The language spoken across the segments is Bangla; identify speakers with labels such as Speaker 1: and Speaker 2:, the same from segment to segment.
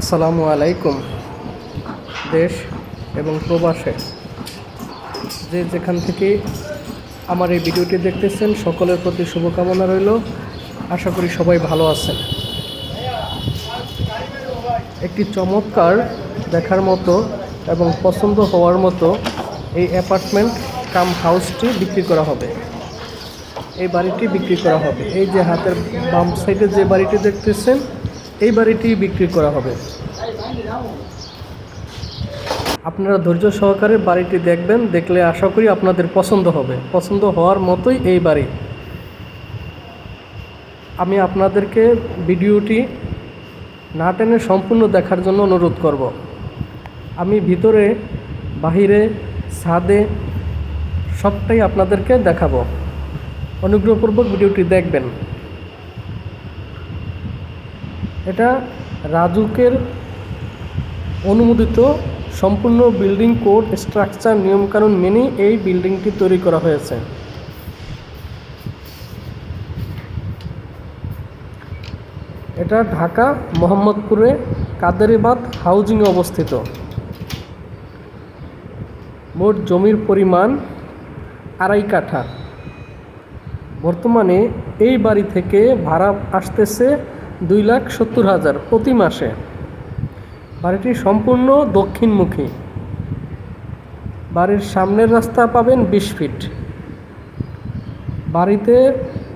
Speaker 1: আসসালামু আলাইকুম, দেশ এবং প্রবাসে। যে যেখান থেকে আমার এই ভিডিওটি দেখতেছেন, সকলের প্রতি শুভকামনা রইল। আশা করি সবাই ভালো আছেন। একটি চমৎকার দেখার মতো এবং পছন্দ হওয়ার মতো এই অ্যাপার্টমেন্ট কাম হাউসটি বিক্রি করা হবে। এই বাড়িটি বিক্রি করা হবে। এই যে হাতের বাম সাইডে যে বাড়িটি দেখতেছেন এই বাড়িটি বিক্রি করা হবে। আপনারা ধৈর্য সহকারে বাড়িটি দেখবেন, দেখলে আশা করি আপনাদের পছন্দ হবে। পছন্দ হওয়ার মতোই এই বাড়ি। আমি আপনাদেরকে ভিডিওটি না টেনে সম্পূর্ণ দেখার জন্য অনুরোধ করব। আমি ভিতরে, বাহিরে, ছাদে সবটাই আপনাদেরকে দেখাবো। অনুগ্রহপূর্বক ভিডিওটি দেখবেন। এটা রাজুকের অনুমোদিত সম্পূর্ণ বিল্ডিং কোড, স্ট্রাকচার, নিয়মকানুন মেনেই এই বিল্ডিংটি তৈরি করা হয়েছে। এটা ঢাকা, মোহাম্মদপুরে কাদেরিবাদ হাউজিংয়ে অবস্থিত। মোট জমির পরিমাণ আড়াই কাঠা। বর্তমানে এই বাড়ি থেকে ভাড়া আসতেছে দুই লাখ সত্তর হাজার প্রতি মাসে। বাড়িটি সম্পূর্ণ দক্ষিণমুখী। বাড়ির সামনের রাস্তা পাবেন বিশ ফিট। বাড়িতে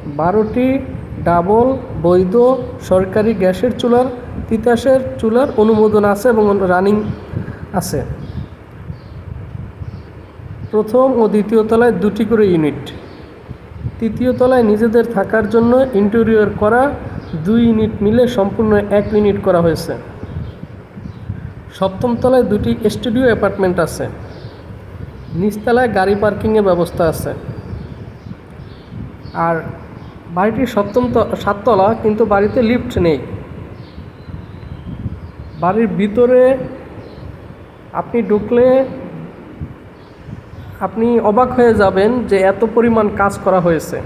Speaker 1: বারোটি ডাবল বৈধ সরকারি গ্যাসের চুলার, তিতাসের চুলার অনুমোদন আছে এবং রানিং আছে। প্রথম ও দ্বিতীয় তলায় দুটি করে ইউনিট। তৃতীয় তলায় নিজেদের থাকার জন্য ইন্টেরিয়র করা দুই ইউনিট মিলে সম্পূর্ণ এক ইউনিট করা হয়েছে। সপ্তম তলায় দুটি স্টুডিও অ্যাপার্টমেন্ট আছে। নিচতলায় গাড়ি পার্কিংয়ের ব্যবস্থা আছে। আর বাড়িটি সপ্তম সাততলা কিন্তু বাড়িতে লিফট নেই। বাড়ির ভিতরে আপনি ঢুকলে আপনি অবাক হয়ে যাবেন যে এত পরিমাণ কাজ করা হয়েছে।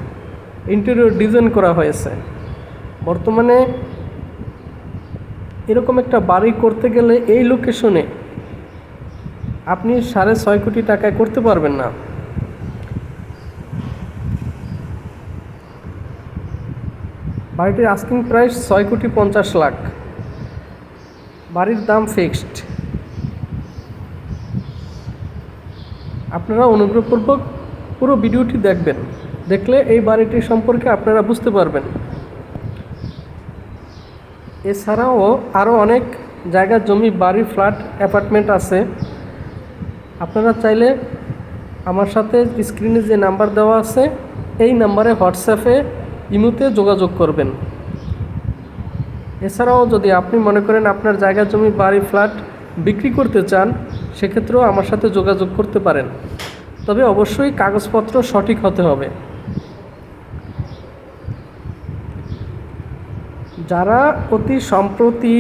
Speaker 1: ইন্টেরিয়র ডিজাইন করা হয়েছে। বর্তমানে এরকম একটা বাড়ি করতে গেলে এই লোকেশনে আপনি সাড়ে ছয় কোটি টাকায় করতে পারবেন না। বাড়িটির আস্কিং প্রাইস ছয় কোটি পঞ্চাশ লাখ। বাড়ির দাম ফিক্সড আপনারা অনুগ্রহপূর্বক পুরো ভিডিওটি দেখবেন। দেখলে এই বাড়িটি সম্পর্কে আপনারা বুঝতে পারবেন। এছাড়াও আরও অনেক জায়গা, জমি, বাড়ি, ফ্ল্যাট, অ্যাপার্টমেন্ট আছে। আপনারা চাইলে আমার সাথে স্ক্রিনে যে নাম্বার দেওয়া আছে, এই নাম্বারে হোয়াটসঅ্যাপে ইমুতে যোগাযোগ করবেন। এছাড়াও যদি আপনি মনে করেন আপনার জায়গা, জমি, বাড়ি, ফ্ল্যাট বিক্রি করতে চান, সেক্ষেত্রেও আমার সাথে যোগাযোগ করতে পারেন। তবে অবশ্যই কাগজপত্র সঠিক হতে হবে। যারা অতি সম্প্রতি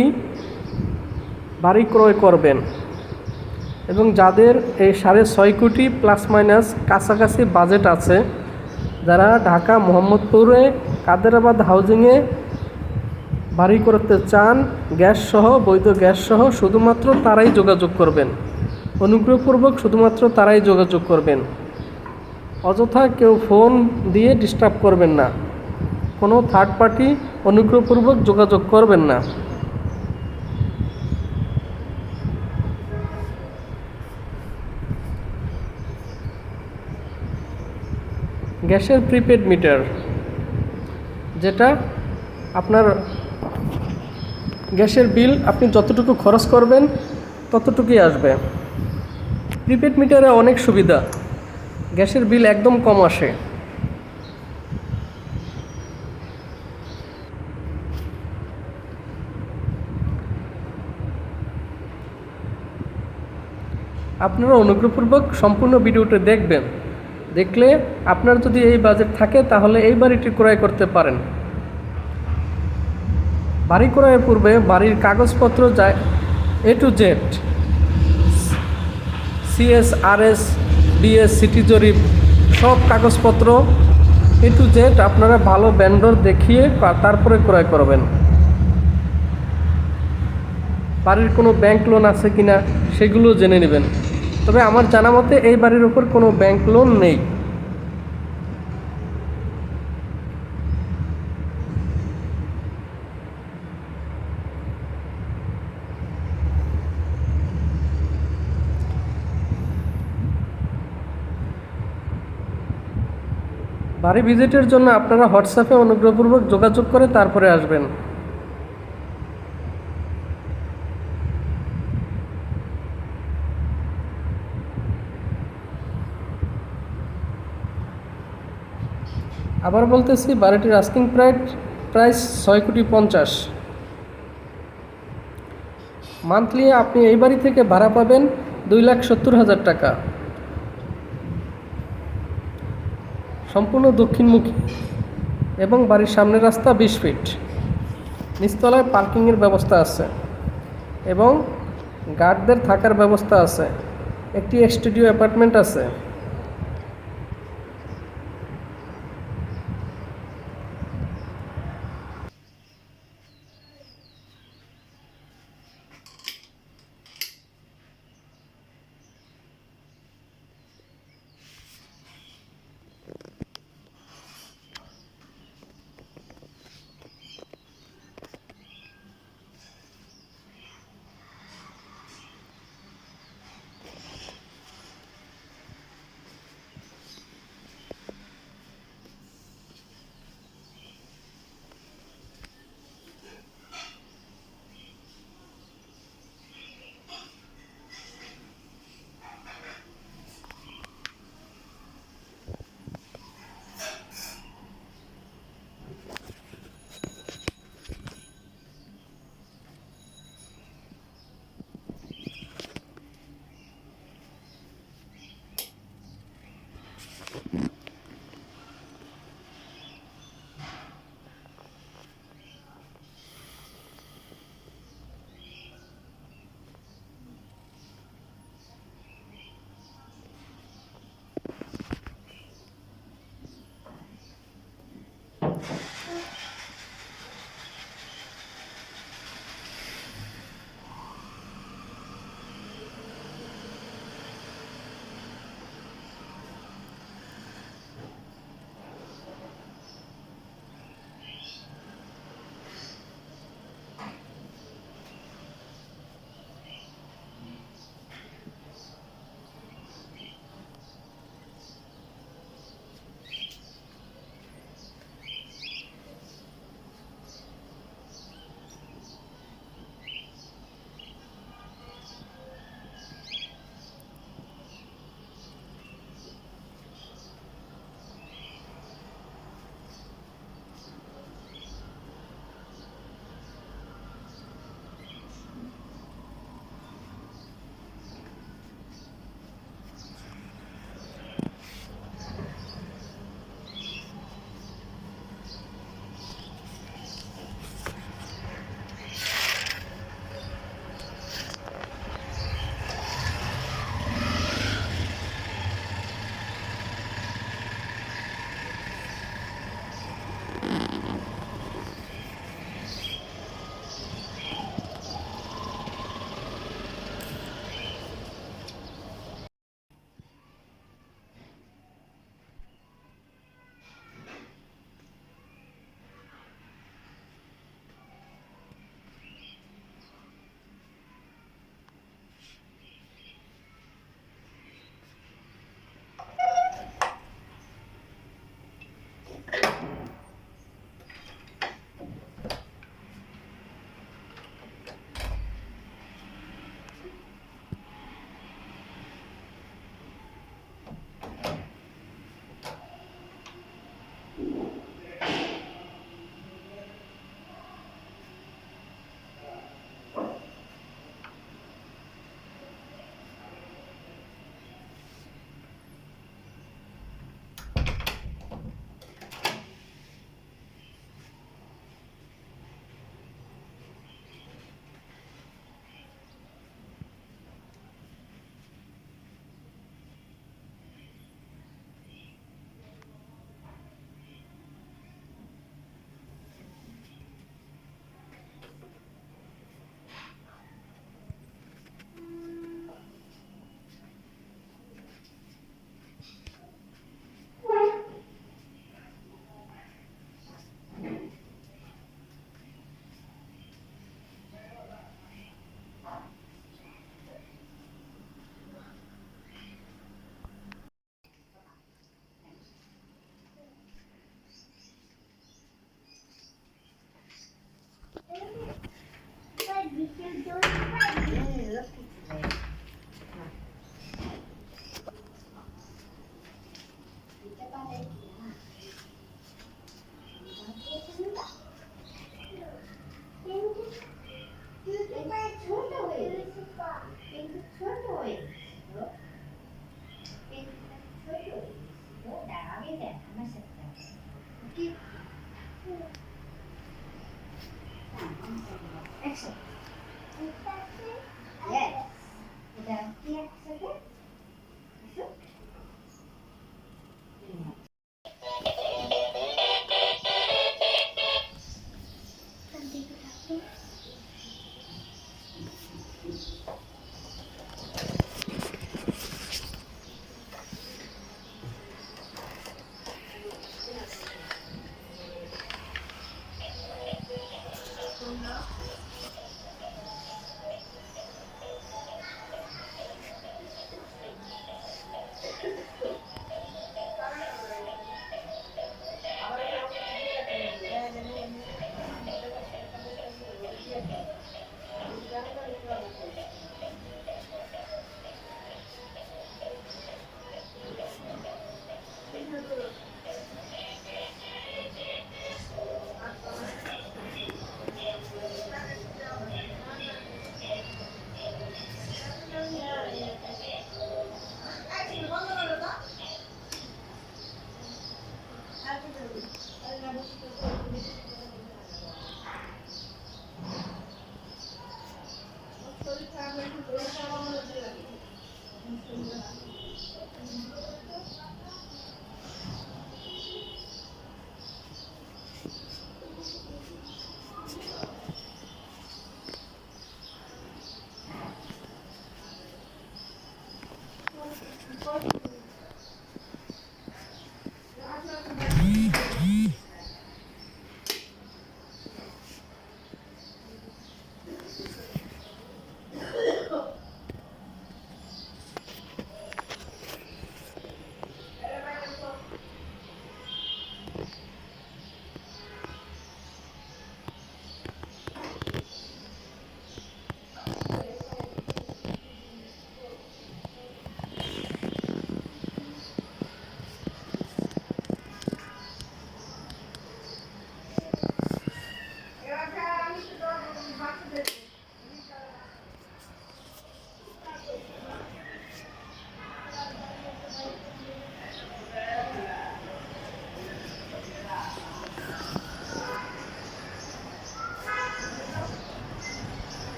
Speaker 1: বাড়ি ক্রয় করবেন এবং যাদের এই সাড়ে ছয় কোটি প্লাস মাইনাস কাছাকাছি বাজেট আছে, যারা ঢাকা, মোহাম্মদপুরে, কাদেরাবাদ হাউজিংয়ে বাড়ি করতে চান গ্যাস সহ, বৈধ গ্যাস সহ, শুধুমাত্র তারাই যোগাযোগ করবেন। অনুগ্রহপূর্বক শুধুমাত্র তারাই যোগাযোগ করবেন। অযথা কেউ ফোন দিয়ে ডিস্টার্ব করবেন না। কোনো থার্ড পার্টি অনুগ্রহপূর্বক যোগাযোগ করবেন না। গ্যাসের প্রিপেড মিটার, যেটা আপনার গ্যাসের বিল আপনি যতটুকু খরচ করবেন ততটুকুই আসবে। প্রিপেড মিটারে অনেক সুবিধা, গ্যাসের বিল একদম কম আসে। আপনারা অনুগ্রহপূর্বক সম্পূর্ণ ভিডিওটা দেখবেন। দেখলে আপনার যদি এই বাজেট থাকে, তাহলে এই বাড়িটি ক্রয় করতে পারেন। বাড়ি ক্রয়ের পূর্বে বাড়ির কাগজপত্র যায় A to Z CSRS DS city জরিপ, সব কাগজপত্র এ টু জেড আপনারা ভালো ব্যান্ডর দেখিয়ে তারপরে ক্রয় করবেন। বাড়ির কোনো ব্যাংক লোন আছে কিনা, সেগুলো জেনে নেবেন। তবে আমার জানা মতে এই বাড়ির ওপর কোনো ব্যাংক লোন নেই। বাড়ি ভিজিটের জন্য আপনারা হোয়াটসঅ্যাপে অনুগ্রহপূর্বক যোগাযোগ করে তারপরে আসবেন। আবার বলতেছি, বাড়িটির আস্কিং প্রাইস প্রাইস ছয় কোটি পঞ্চাশ। মান্থলি আপনি এই বাড়ি থেকে ভাড়া পাবেন দুই লাখ সত্তর হাজার টাকা। সম্পূর্ণ দক্ষিণমুখী এবং বাড়ির সামনের রাস্তা বিশ ফিট নিচতলায় পার্কিংয়ের ব্যবস্থা আছে এবং গার্ডদের থাকার ব্যবস্থা আছে। একটি স্টুডিও অ্যাপার্টমেন্ট আছে।